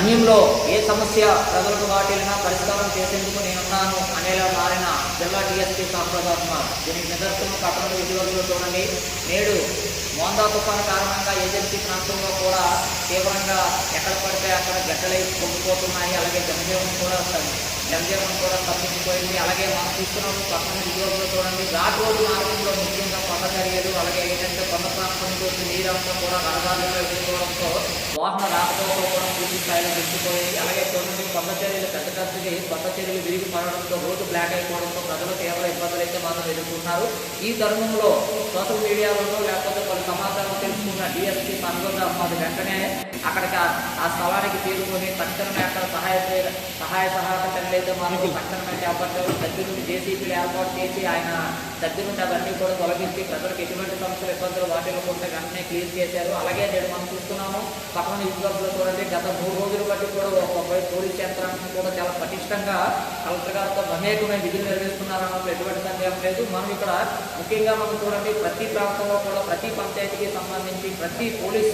సమస్య ప్రజలకు వాటిల్లినా పరిష్కారం చేసేందుకు నేనున్నాను అనేలా మారిన జిల్లా డిఎస్పీ సాంప్రదాత్మ దీనికి నిదర్శనం పట్టణ విజువల్లో చూడండి. నేడు మోందా తుఫాను కారణంగా ఏజెన్సీ ప్రాంతంలో కూడా తీవ్రంగా ఎక్కడ పడితే అక్కడ గడ్డలై పొంగిపోతున్నాయి. అలాగే జనజీవనం కూడా జనజీవనం కూడా తప్పించిపోయింది అలాగే మనం చూస్తున్నాం పక్కన విజువల్లో చూడండి. ఘాట్ రోడ్డు మార్గంలో ముఖ్యంగా కొండ చర్యలు అలాగే ఏంటంటే కొండ ప్రాంతం నుంచి వచ్చి నీరంతా కూడా రహదారుల్లో ఎదుర్కోవడంతో వాహన రాకపోవడం పూర్తి స్థాయిలో నిలిచిపోయాయి అలాగే చూడండి కొండ చర్యలు పెద్ద పెద్దది కొండ చర్యలు విరిగి పడడంతో రోడ్డు బ్లాక్ అయిపోవడంతో ప్రజలు తీవ్ర ఇబ్బందులు అయితే మాత్రం ఎదుర్కొన్నారు ఈ తరుణంలో సోషల్ మీడియాలోనూ లేకపోతే కొన్ని సమాచారం తెలుసుకున్న డిఎస్పీ పనుగొండ మాది వెంటనే అక్కడికి ఆ- స్థలానికి చేరుకొని తక్షణమే అక్కడ సహాయ సహాయ సహాయక చర్యలు అయితే మాత్రం తక్షణమే చేపట్టారు దగ్గర నుండి జేసీపీలు ఏర్పాటు చేసి ఆయన దగ్గర నుండి అవన్నీ కూడా తొలగించి ప్రజలకు ఎటువంటి సమస్యలు ఇబ్బందులు వెంటనే క్లియర్ చేశారు. అలాగే నేడు మనం చూస్తున్నాము పక్కన విజువల్స్లో చూడండి గత మూడు రోజులు బట్టి కూడా ఒక పోలీస్ యంత్రాంగం కూడా చాలా పటిష్టంగా కలెక్టర్ గారితో అనేకమైన విధులు నిర్వహిస్తున్నారన్నప్పుడు ఎటువంటి సందేహం లేదు. మనం ఇక్కడ ముఖ్యంగా మనం చూడండి ప్రతి ప్రాంతంలో కూడా ప్రతి పంచాయతీకి సంబంధించి ప్రతి పోలీస్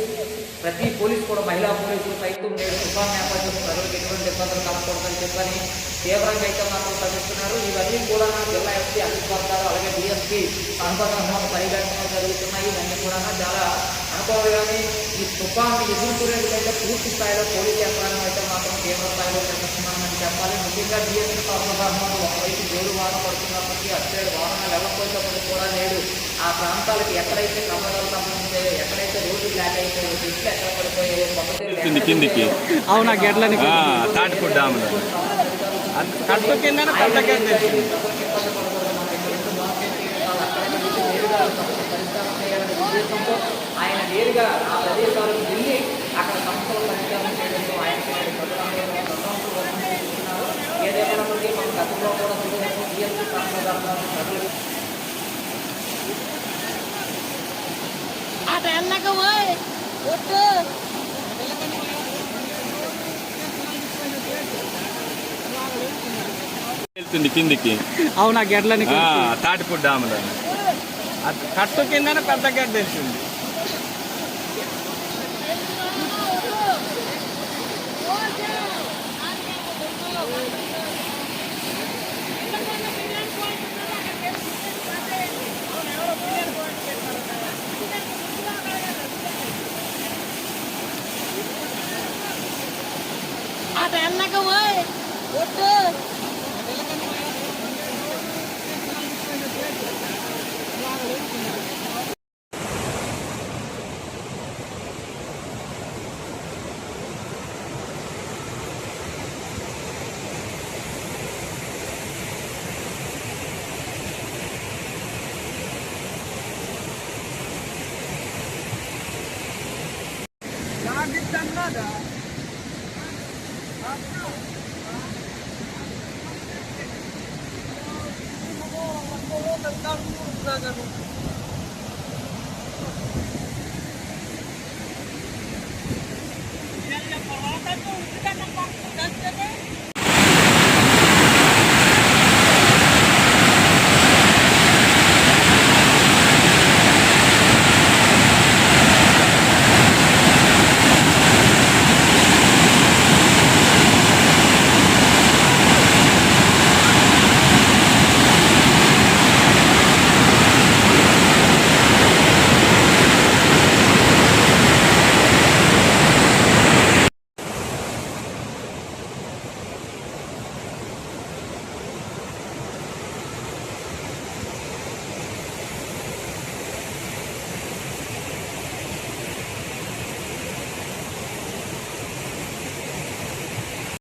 ప్రతి పోలీస్ కూడా మహిళా పోలీసులు సైతం నేడు తుఫాన్ నేపథ్యంలో ప్రజలకు ఎటువంటి ఇబ్బందులు కలగకూడదని చెప్పని తీవ్రంగా అయితే మాత్రం శ్రమిస్తున్నారు ఇవన్నీ కూడా ఎస్పీ అజిత్ వర్గాలు అలాగే డిఎస్పీ అనుబంధంలో పర్యవేక్షణలో జరుగుతున్నాయి. ఇవన్నీ కూడా చాలా అనుకోవాలి ఈ తుఫాను ఎదుర్కొనేందుకైతే పూర్తి స్థాయిలో పోలీస్ యంత్రాంగం అయితే మాత్రం తీవ్ర స్థాయిలో శ్రమిస్తున్నామని చెప్పాలి. ముఖ్యంగా డిఎస్పీ అనుబంధంలో ఒకవైపు జోడు వాన పడుతున్నప్పటికీ అటు సైడ్ వాహనాలు వెళ్ళకపోయినప్పటికీ కూడా నేడు ఆ ప్రాంతాలకు ఎక్కడైతే ప్రమాదాలు సంబంధించాయో ఎక్కడైతే రోడ్డు బ్లాక్ అయిపోయాయో చెట్లు ఎక్కడ పడిపోయాయో కొత్త కింది కిందికి. అవునా గెడ్లని ఆ, తాటిపూడి డ్యాములో నేరుగా ఆ ప్రదేశాలకు వెళ్ళి అక్కడ సంస్థలు పరిష్కారం చేయడంతో ఆయన ఏదేమైనప్పటికీ మన గతంలో కూడా చూడవచ్చు బిఎస్పీ సాంప్రదాయాలను ప్రజలకు అటు వెళ్ళక పోయి ఒట్టు. వెళ్తుంది కిందికి. అవునా గెడ్లని తాటిపూడి డ్యాములో కట్టు కింద పెద్ద గెడ్డ వెళ్తుంది అటు వెళ్ళక పోయి ఒట్టు Tidak 个路